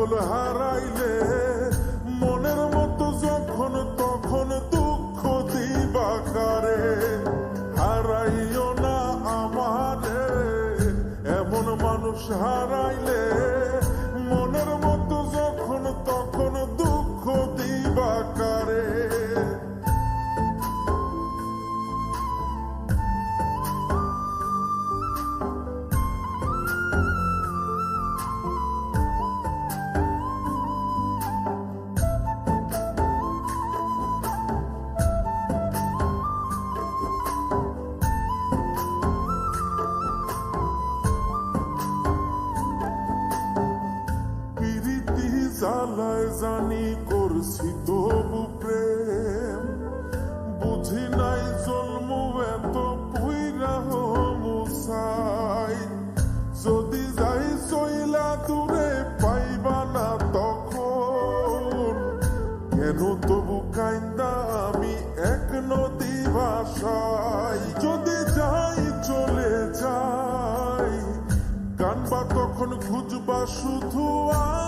পাগল হারাইলে জ্বালায় জানি করছি তবু প্রেম। বুঝি নাই জন্ম এত মুসাই যদি যাই চইলা দূরে পাইবা না তখন, কেন তবু কাইন্দা আমি এক নদী ভাষাই যদি যাই চলে যাই, কানবা তখন খুঁজবা শুধু আমারে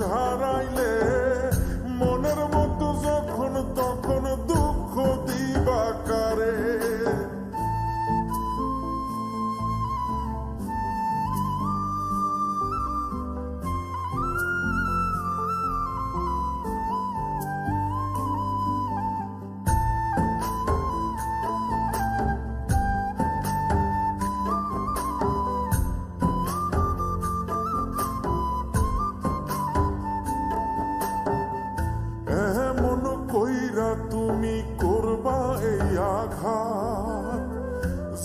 মানুষ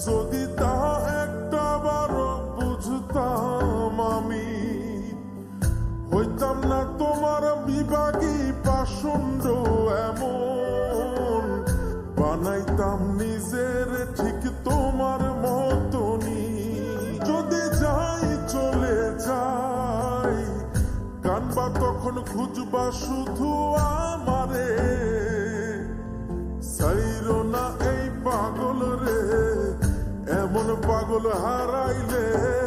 যদি তা একটা বুঝতাম আমি, হইতাম না তোমার বিভাগী এমন। বানাইতাম নিজের ঠিক তোমার মতনই। যদি যাই, চলে যাই কানবা তখন খুঁজবা শুধু আমারে পাগল হারাইলে।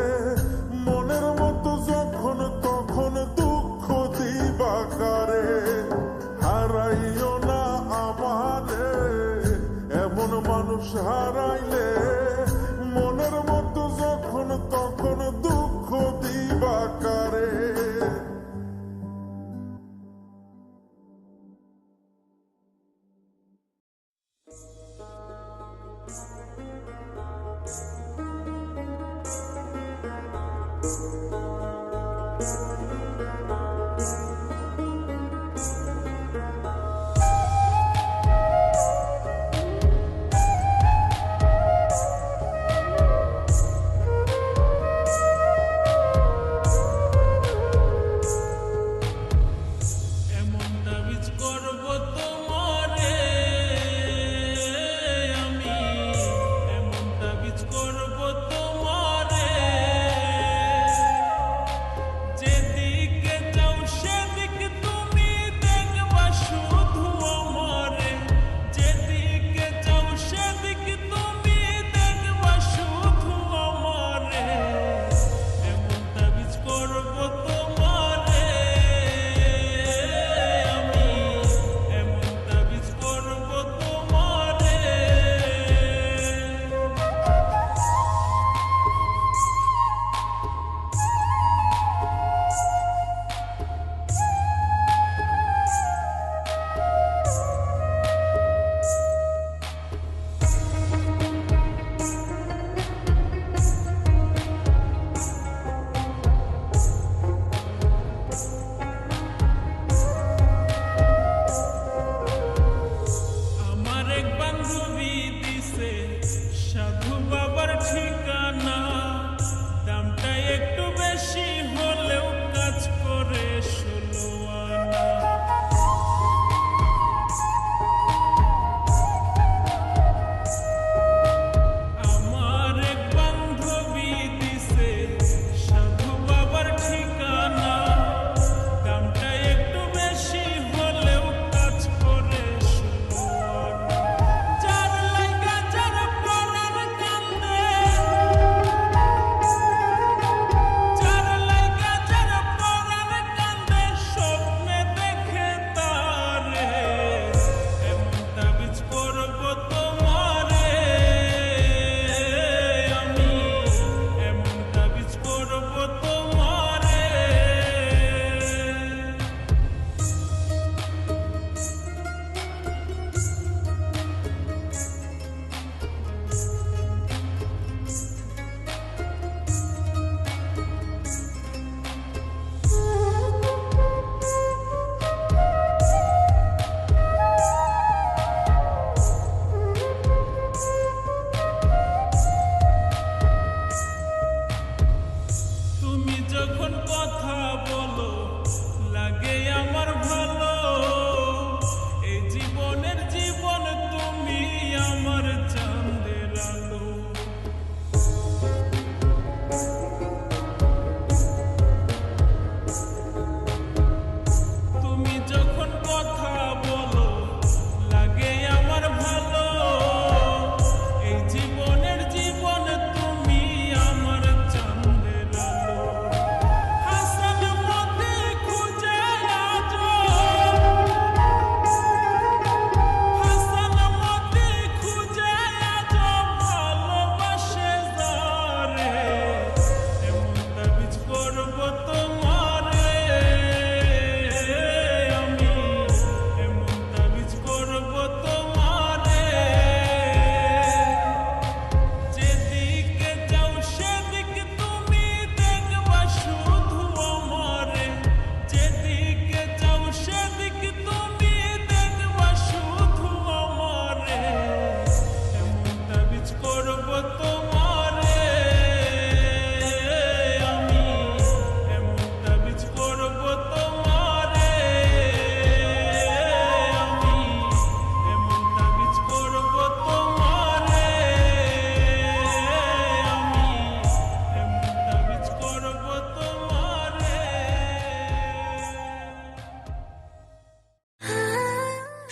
মানুষ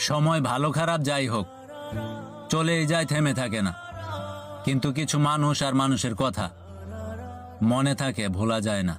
সময় ভালো খারাপ যাই হোক, চলেই যায়, থেমে থাকে না। কিন্তু কিছু মানুষ আর মানুষের কথা মনে থাকে, ভোলা যায় না।